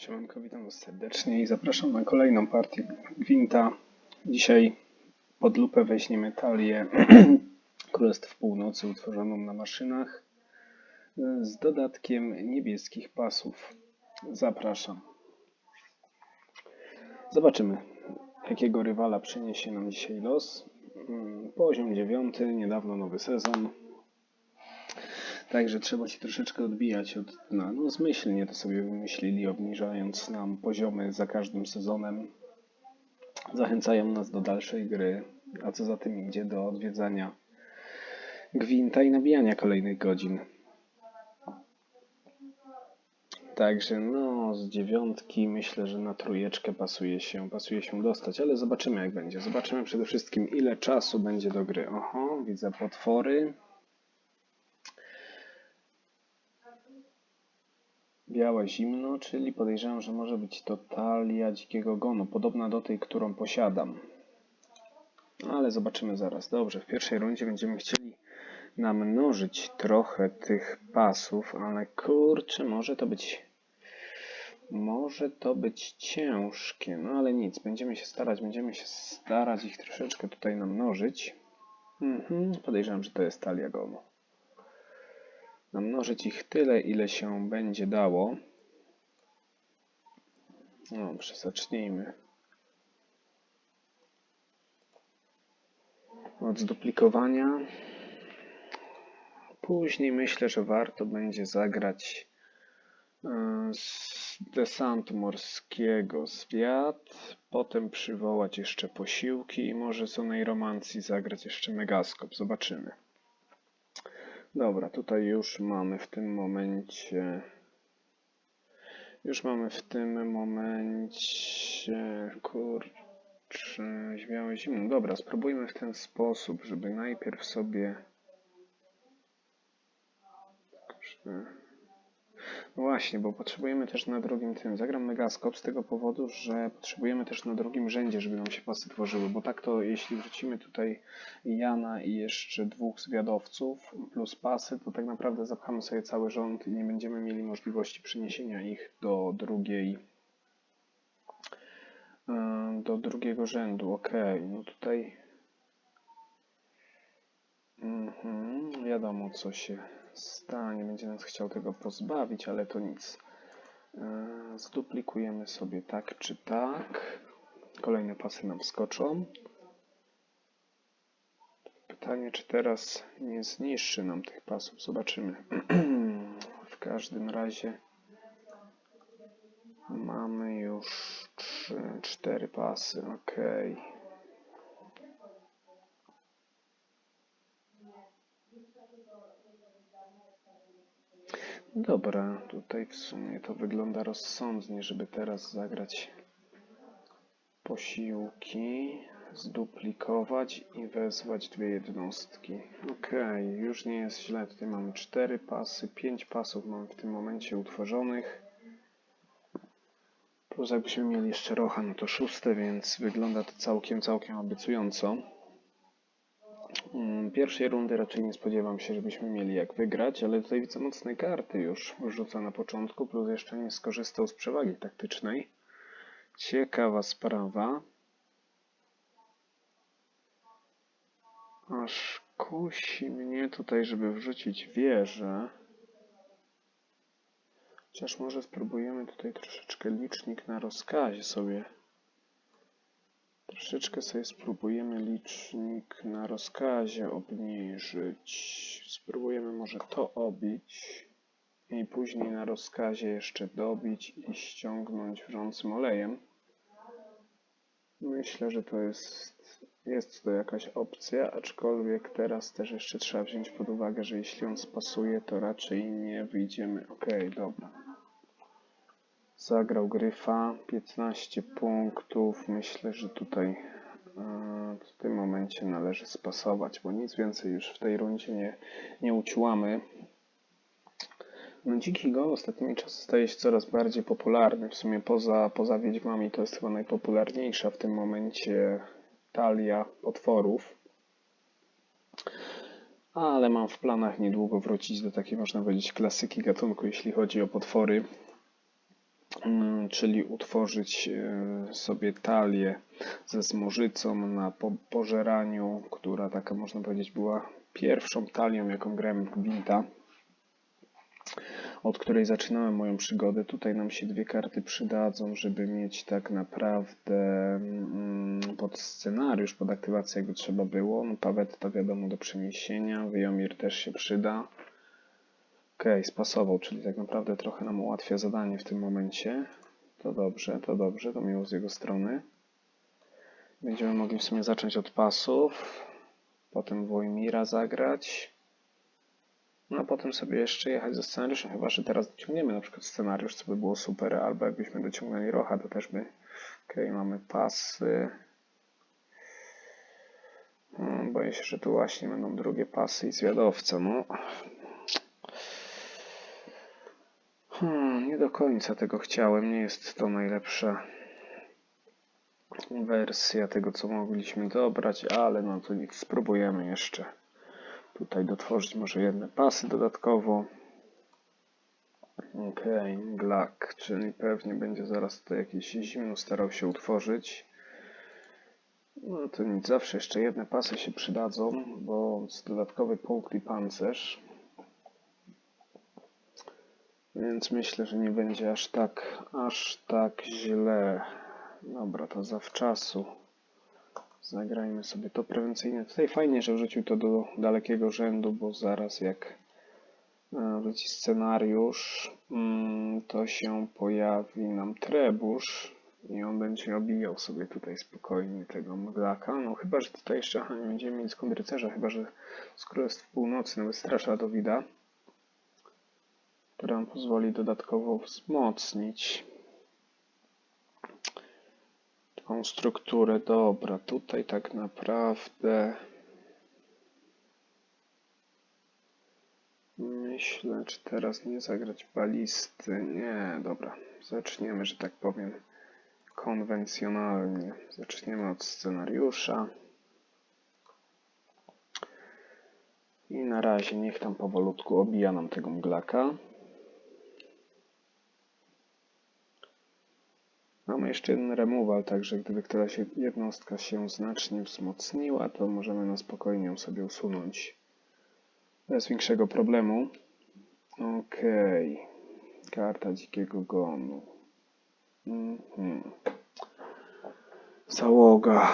Siemanko, witam Was serdecznie i zapraszam na kolejną partię Gwinta. Dzisiaj pod lupę weźmiemy talię Królestw Północy utworzoną na maszynach z dodatkiem niebieskich pasów. Zapraszam. Zobaczymy, jakiego rywala przyniesie nam dzisiaj los. Mm, Poziom dziewiąty, niedawno nowy sezon. Także trzeba się troszeczkę odbijać od dna. No zmyślnie to sobie wymyślili, obniżając nam poziomy za każdym sezonem. Zachęcają nas do dalszej gry, a co za tym idzie do odwiedzania Gwinta i nabijania kolejnych godzin. Także no, z dziewiątki myślę, że na trójeczkę pasuje się, pasuje się dostać, ale zobaczymy jak będzie. Zobaczymy przede wszystkim ile czasu będzie do gry. Oho, widzę potwory. Białe zimno, czyli podejrzewam, że może być to talia dzikiego gonu, podobna do tej, którą posiadam. Ale zobaczymy zaraz. Dobrze, w pierwszej rundzie będziemy chcieli namnożyć trochę tych pasów, ale kurczę, może to być może to być ciężkie, no ale nic, będziemy się starać, będziemy się starać ich troszeczkę tutaj namnożyć. Mhm, podejrzewam, że to jest talia gonu namnożyć ich tyle, ile się będzie dało. Dobrze, zacznijmy. Od zduplikowania. Później myślę, że warto będzie zagrać e, z desantu morskiego zwiat, potem przywołać jeszcze posiłki i może z onej romancji zagrać jeszcze megaskop. Zobaczymy. Dobra, tutaj już mamy w tym momencie. Już mamy w tym momencie. Kurczę, śmiało zimno. Dobra, spróbujmy w ten sposób, żeby najpierw sobie. Kurczę. Właśnie, bo potrzebujemy też na drugim tym. Zagram megaskop z tego powodu, że potrzebujemy też na drugim rzędzie, żeby nam się pasy tworzyły, bo tak to jeśli wrzucimy tutaj Jana i jeszcze dwóch zwiadowców plus pasy, to tak naprawdę zapchamy sobie cały rząd i nie będziemy mieli możliwości przeniesienia ich do drugiej do drugiego rzędu. Ok, no tutaj mhm, wiadomo co się stanie, będzie nas chciał tego pozbawić, ale to nic. E, Zduplikujemy sobie tak czy tak. Kolejne pasy nam skoczą. Pytanie, czy teraz nie zniszczy nam tych pasów. Zobaczymy. w każdym razie mamy już trzy, cztery pasy. Ok. Dobra, tutaj w sumie to wygląda rozsądnie, żeby teraz zagrać posiłki, zduplikować i wezwać dwie jednostki. Ok, już nie jest źle. Tutaj mamy cztery pasy, pięć pasów mamy w tym momencie utworzonych. Plus jakbyśmy mieli jeszcze rocha, no to szóste, więc wygląda to całkiem, całkiem obiecująco. Mm, Pierwszej rundy raczej nie spodziewam się, żebyśmy mieli jak wygrać, ale tutaj widzę mocne karty już rzuca na początku, plus jeszcze nie skorzystał z przewagi taktycznej. Ciekawa sprawa. Aż kusi mnie tutaj, żeby wrzucić wieżę. Chociaż może spróbujemy tutaj troszeczkę licznik na rozkazie sobie. Troszeczkę sobie spróbujemy licznik na rozkazie obniżyć. Spróbujemy może to obić i później na rozkazie jeszcze dobić i ściągnąć wrzącym olejem. Myślę, że to jest, jest to jakaś opcja, aczkolwiek teraz też jeszcze trzeba wziąć pod uwagę, że jeśli on spasuje, to raczej nie wyjdziemy. Ok, dobra. Zagrał Gryfa, 15 punktów. Myślę, że tutaj e, w tym momencie należy spasować, bo nic więcej już w tej rundzie nie, nie uciłamy. No dziki go ostatnimi czasy staje się coraz bardziej popularny. W sumie poza, poza Wiedźmami to jest chyba najpopularniejsza w tym momencie talia potworów. Ale mam w planach niedługo wrócić do takiej, można powiedzieć, klasyki gatunku, jeśli chodzi o potwory. Mm, czyli utworzyć e, sobie talię ze zmożycą na po pożeraniu, która taka można powiedzieć była pierwszą talią, jaką grałem w Gwinta, od której zaczynałem moją przygodę. Tutaj nam się dwie karty przydadzą, żeby mieć tak naprawdę mm, pod scenariusz, pod aktywację, jakby trzeba było. No, Pawetta wiadomo do przeniesienia, Wyjomir też się przyda. Okej, spasował, czyli tak naprawdę trochę nam ułatwia zadanie w tym momencie. To dobrze, to dobrze, to miło z jego strony. Będziemy mogli w sumie zacząć od pasów, potem Wojmira zagrać, no a potem sobie jeszcze jechać ze scenariuszem, chyba że teraz dociągniemy na przykład scenariusz, co by było super, albo jakbyśmy dociągnęli Rocha, to też by... Okej, mamy pasy. Hmm, boję się, że tu właśnie będą drugie pasy i zwiadowca, no. Hmm, nie do końca tego chciałem. Nie jest to najlepsza wersja tego, co mogliśmy dobrać, ale no to nic. Spróbujemy jeszcze tutaj dotworzyć może jedne pasy dodatkowo. Ok, Glack, czyli pewnie będzie zaraz tutaj jakieś zimno starał się utworzyć. No to nic, zawsze jeszcze jedne pasy się przydadzą, bo z dodatkowy punkt pancerz. Więc myślę, że nie będzie aż tak, aż tak źle. Dobra, to zawczasu. Zagrajmy sobie to prewencyjnie. Tutaj fajnie, że wrzucił to do dalekiego rzędu, bo zaraz jak e, wrzuci scenariusz, mm, to się pojawi nam trebusz i on będzie obijał sobie tutaj spokojnie tego mglaka. No chyba, że tutaj jeszcze nie będziemy mieć skąd rycerza, chyba, że skoro jest w północy, nawet strasza do wida która nam pozwoli dodatkowo wzmocnić tą strukturę. Dobra, tutaj tak naprawdę myślę, czy teraz nie zagrać balisty. Nie, dobra, zaczniemy, że tak powiem, konwencjonalnie. Zaczniemy od scenariusza. I na razie niech tam powolutku obija nam tego mglaka. Mamy jeszcze jeden removal, także gdyby któraś jednostka się znacznie wzmocniła, to możemy na spokojnie ją sobie usunąć bez większego problemu. Okay. karta dzikiego gonu. Mhm. Załoga.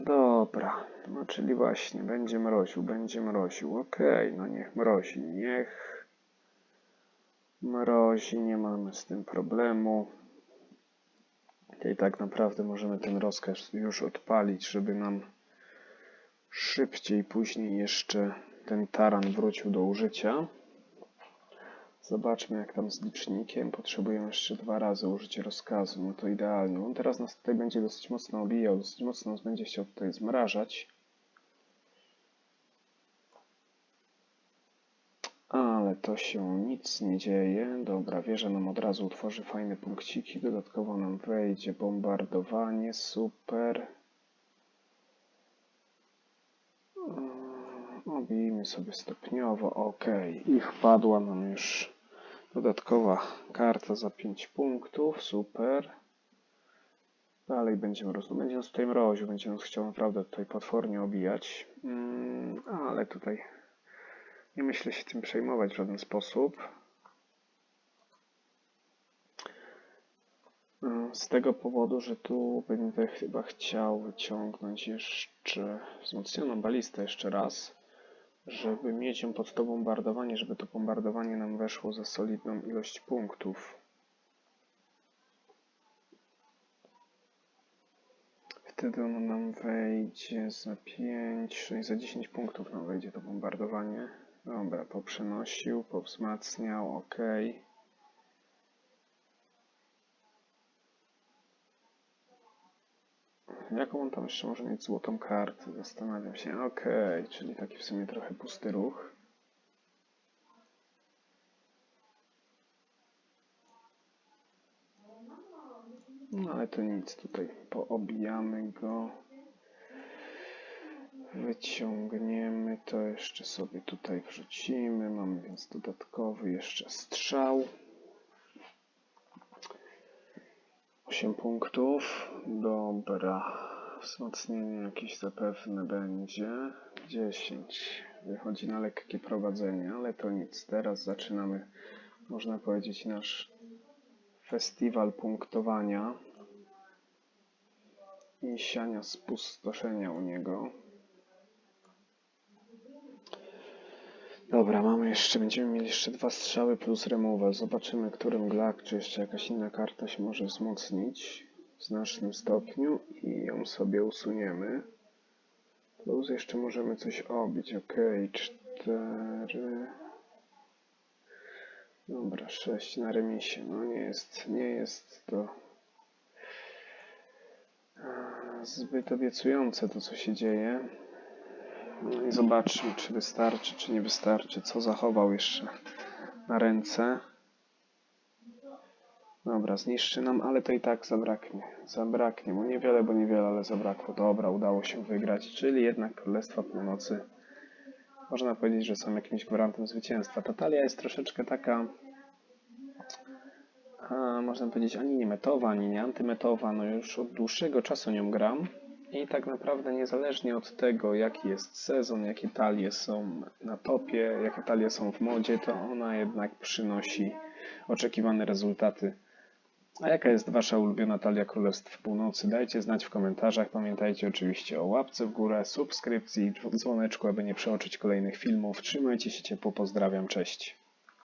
Dobra, no czyli właśnie, będzie mroził, będzie mroził. Okay. no niech mrozi, niech mrozi, nie mamy z tym problemu. I tak naprawdę możemy ten rozkaz już odpalić, żeby nam szybciej później jeszcze ten taran wrócił do użycia. Zobaczmy jak tam z licznikiem. Potrzebujemy jeszcze dwa razy użycie rozkazu. No to idealnie. On teraz nas tutaj będzie dosyć mocno obijał, dosyć mocno będzie chciał tutaj zmrażać. To się nic nie dzieje. Dobra, wieża nam od razu utworzy fajne punkciki. Dodatkowo nam wejdzie bombardowanie. Super. Obijmy sobie stopniowo. Ok. I wpadła nam już dodatkowa karta za 5 punktów. Super. Dalej będziemy rozmawiać. Będzie nas tutaj mroził. Będzie nas chciał naprawdę tutaj potwornie obijać. Mm, ale tutaj nie myślę się tym przejmować w żaden sposób. Z tego powodu, że tu będę chyba chciał wyciągnąć jeszcze wzmocnioną balistę jeszcze raz, żeby mieć ją pod to bombardowanie, żeby to bombardowanie nam weszło za solidną ilość punktów. Wtedy ono nam wejdzie za 5, 6, za 10 punktów nam wejdzie to bombardowanie. Dobra, poprzenosił, powzmacniał, ok. Jaką on tam jeszcze może mieć złotą kartę? Zastanawiam się. Ok, czyli taki w sumie trochę pusty ruch. No ale to nic, tutaj poobijamy go. Wyciągniemy to jeszcze sobie tutaj wrzucimy. Mamy więc dodatkowy jeszcze strzał. 8 punktów. Dobra. Wzmocnienie jakieś zapewne będzie. 10. Wychodzi na lekkie prowadzenie, ale to nic. Teraz zaczynamy, można powiedzieć, nasz festiwal punktowania i siania spustoszenia u niego. Dobra, mamy jeszcze, będziemy mieli jeszcze dwa strzały plus removal. Zobaczymy, którym glak, czy jeszcze jakaś inna karta się może wzmocnić w znacznym stopniu i ją sobie usuniemy. Plus jeszcze możemy coś obić. Ok, cztery. Dobra, sześć na remisie. No nie jest, nie jest to zbyt obiecujące to, co się dzieje. No i zobaczmy, czy wystarczy, czy nie wystarczy. Co zachował jeszcze na ręce. Dobra, zniszczy nam, ale to i tak zabraknie. Zabraknie mu niewiele, bo niewiele, ale zabrakło. Dobra, udało się wygrać, czyli jednak Królestwa Północy. Można powiedzieć, że są jakimś gwarantem zwycięstwa. Ta talia jest troszeczkę taka, a, można powiedzieć, ani nie metowa, ani nie antymetowa. No już od dłuższego czasu nią gram. I tak naprawdę niezależnie od tego, jaki jest sezon, jakie talie są na topie, jakie talie są w modzie, to ona jednak przynosi oczekiwane rezultaty. A jaka jest Wasza ulubiona talia Królestw Północy? Dajcie znać w komentarzach. Pamiętajcie oczywiście o łapce w górę, subskrypcji, dzwoneczku, aby nie przeoczyć kolejnych filmów. Trzymajcie się ciepło, pozdrawiam, cześć.